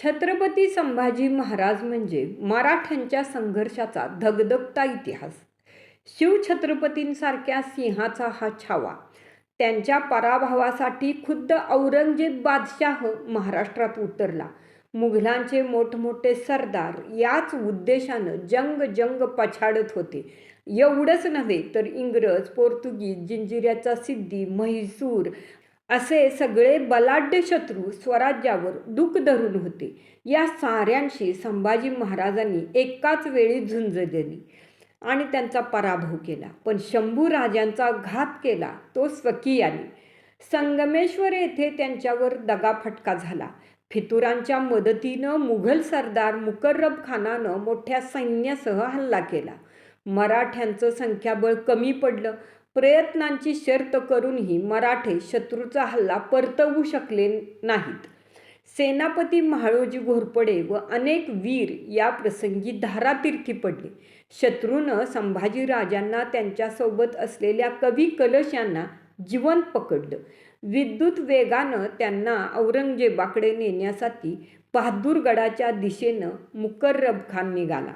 छत्रपती संभाजी महाराज म्हणजे मराठ्यांच्या संघर्षाचा धगधगता इतिहास. शिवछत्रपतींसारख्या सिंहाचा हा छावा त्यांच्या पराभवासाठी खुद्द औरंगजेब बादशाह महाराष्ट्रात उतरला. मुघलांचे मोठमोठे सरदार याच उद्देशानं जंग जंग पछाडत होते. एवढंच नव्हे तर इंग्रज पोर्तुगीज जिंजिऱ्याचा सिद्धी म्हैसूर असे सगळे बलाढ्य शत्रू स्वराज्यावर दुःख धरून होते. या साऱ्यांशी संभाजी महाराजांनी एकाच वेळी झुंज दिली आणि त्यांचा पराभव केला. पण शंभू राजांचा घात केला तो स्वकीयाने. संगमेश्वर येथे त्यांच्यावर दगाफटका झाला. फितुरांच्या मदतीनं मुघल सरदार मुकर्रब खानानं मोठ्या सैन्यासह हल्ला केला. मराठ्यांचं संख्याबळ कमी पडलं. प्रयत्नांची शर्त करूनही मराठे शत्रूचा हल्ला परतवू शकले नाहीत. सेनापती महाळोजी घोरपडे व अनेक वीर या प्रसंगी धारातीर्थी पडले. शत्रूनं संभाजीराजांना त्यांच्यासोबत असलेल्या कवी कलश यांना जिवंत पकडलं. विद्युत वेगानं त्यांना औरंगजेबाकडे नेण्यासाठी बहादूरगडाच्या दिशेनं मुकर्रब खान निघाला.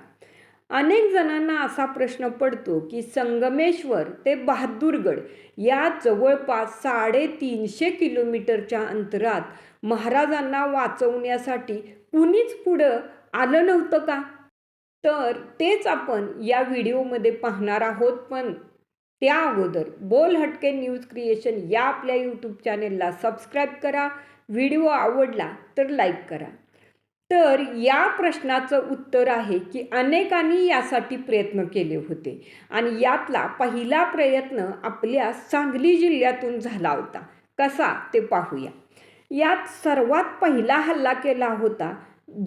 अनेक जणांना असा प्रश्न पडतो की संगमेश्वर ते बहादूरगड या जवळपास साडेतीनशे किलोमीटरच्या अंतरात महाराजांना वाचवण्यासाठी कुणीच पुढं आलं नव्हतं का? तर तेच आपण या व्हिडिओमध्ये पाहणार आहोत. पण त्या अगोदर बोल हटके न्यूज क्रिएशन या आपल्या यूट्यूब चॅनेलला सबस्क्राईब करा. व्हिडिओ आवडला तर लाईक करा. तर या प्रश्नाचं उत्तर आहे की अनेकांनी यासाठी प्रयत्न केले होते आणि यातला पहिला प्रयत्न आपल्या सांगली जिल्ह्यातून झाला होता. कसा ते पाहूया. यात सर्वात पहिला हल्ला केला होता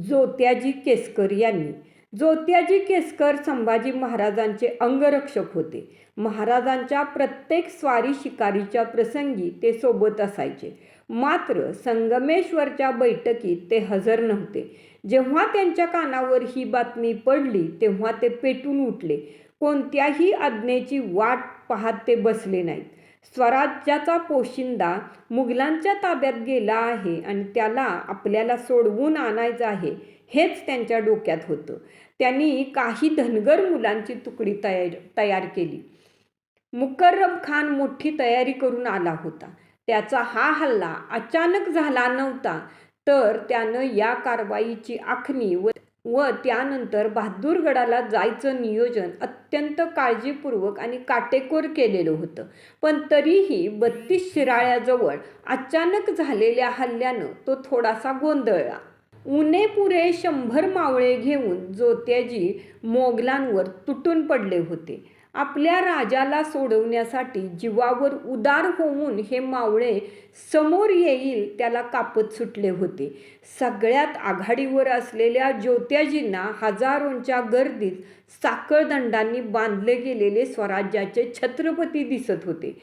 जोत्याजी केसकर यांनी. जोत्याजी केसकर संभाजी महाराजांचे अंगरक्षक होते. महाराजांच्या प्रत्येक स्वारी शिकारीच्या प्रसंगी ते सोबत असायचे. मात्र संगमेश्वरच्या बैठकीत ते हजर नव्हते. जेव्हा त्यांच्या कानावर ही बातमी पडली तेव्हा ते पेटून उठले. कोणत्याही आज्ञेची वाट पाहत ते बसले नाहीत. स्वराज्याचा पोशिंदा मुघलांच्या ताब्यात गेला आहे आणि त्याला आपल्याला सोडवून आणायचं आहे हेच त्यांच्या डोक्यात होतं. त्यांनी काही धनगर मुलांची तुकडी तयार तयार केली. मुकर्रम खान मोठी तयारी करून आला होता. त्याचा हा हल्ला अचानक झाला नव्हता तर त्यानं या कारवाईची आखणी व व त्यानंतर बहादूरगडाला जायचं नियोजन अत्यंत काळजीपूर्वक आणि काटेकोर केलेलं होतं. पण तरीही बत्तीस शिराळ्याजवळ अचानक झालेल्या हल्ल्यानं तो थोडासा गोंधळला. उणे पुरे शंभर मावळे घेऊन जोत्याजी मोगलांवर तुटून पडले होते. आपल्या राजाला सोडवण्यासाठी जीवावर उदार होऊन हे मावळे समोर येईल त्याला कापत सुटले होते. सगळ्यात आघाडीवर असलेल्या ज्योत्याजींना हजारोंच्या गर्दीत साखळदंडांनी बांधले गेलेले स्वराज्याचे छत्रपती दिसत होते.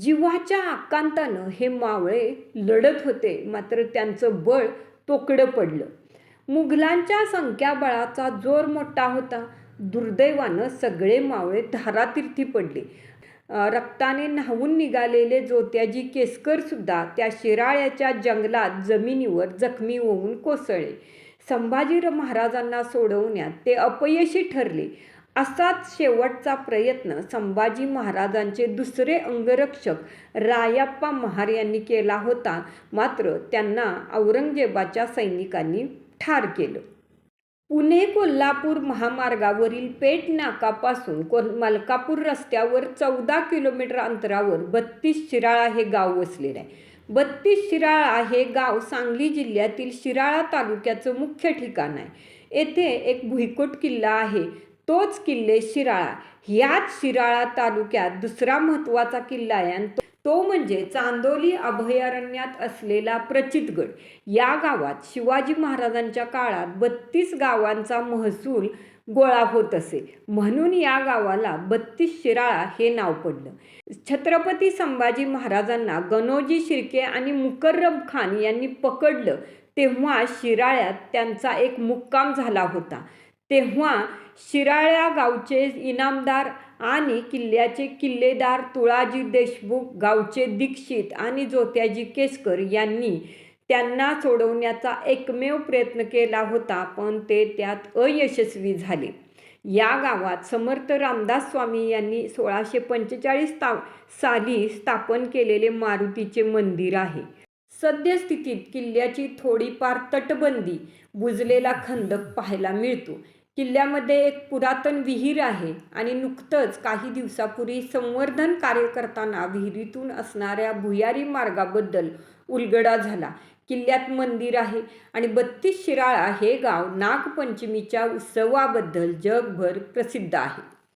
जीवाच्या आकांतानं हे मावळे लढत होते मात्र त्यांचं बळ तोकडं पडलं. मुघलांच्या संख्याबळाचा जोर मोठा होता. दुर्दैवानं सगळे मावळे धारातीर्थी पडले. रक्ताने न्हावून निघालेले जोत्याजी केसकरसुद्धा त्या शिराळ्याच्या जंगलात जमिनीवर जखमी होऊन कोसळले. संभाजी महाराजांना सोडवण्यात ते अपयशी ठरले. असाच शेवटचा प्रयत्न संभाजी महाराजांचे दुसरे अंगरक्षक रायाप्पा महार यांनी केला होता. मात्र त्यांना औरंगजेबाच्या सैनिकांनी ठार केलं. पुणे कोल्हापूर महामार्गावरील पेट नाकापासून को मलकापूर रस्त्यावर चौदा किलोमीटर अंतरावर बत्तीस शिराळा हे गाव वसलेलं आहे. बत्तीस शिराळा हे गाव सांगली जिल्ह्यातील शिराळा तालुक्याचं मुख्य ठिकाण आहे. येथे एक भुईकोट किल्ला आहे. तोच किल्ले शिराळा. ह्याच शिराळा तालुक्यात दुसरा महत्त्वाचा किल्ला आहे आणि तो म्हणजे चांदोली अभयारण्यात असलेला प्रचितगड या गावात शिवाजी महाराजांच्या काळात बत्तीस गावांचा महसूल गोळा होत असे. म्हणून या गावाला बत्तीस शिराळा हे नाव पडलं. छत्रपती संभाजी महाराजांना गणोजी शिर्के आणि मुकर्रब खान यांनी पकडलं. तेव्हा शिराळ्यात त्यांचा एक मुक्काम झाला होता. तेव्हा शिराळ्या गावचे इनामदार आणि किल्ल्याचे किल्लेदार तुळाजी देशमुख गावचे दीक्षित आणि जोत्याजी केसकर यांनी त्यांना सोडवण्याचा एकमेव प्रयत्न केला होता पण ते त्यात अयशस्वी झाले. या गावात समर्थ रामदास स्वामी यांनी सोळाशे पंचेचाळीस ता साली स्थापन केलेले मारुतीचे मंदिर आहे. सद्यस्थितीत किल्ल्याची थोडीफार तटबंदी बुजलेला खंदक पाहायला मिळतो. किल्ल्यामध्ये एक पुरातन विहीर आहे आणि नुकतंच काही दिवसापूर्वी संवर्धन कार्य करताना विहिरीतून असणाऱ्या भुयारी मार्गाबद्दल उलगडा झाला. किल्ल्यात मंदिर आहे आणि बत्तीस शिराळा हे गाव नागपंचमीच्या उत्सवाबद्दल जगभर प्रसिद्ध आहे.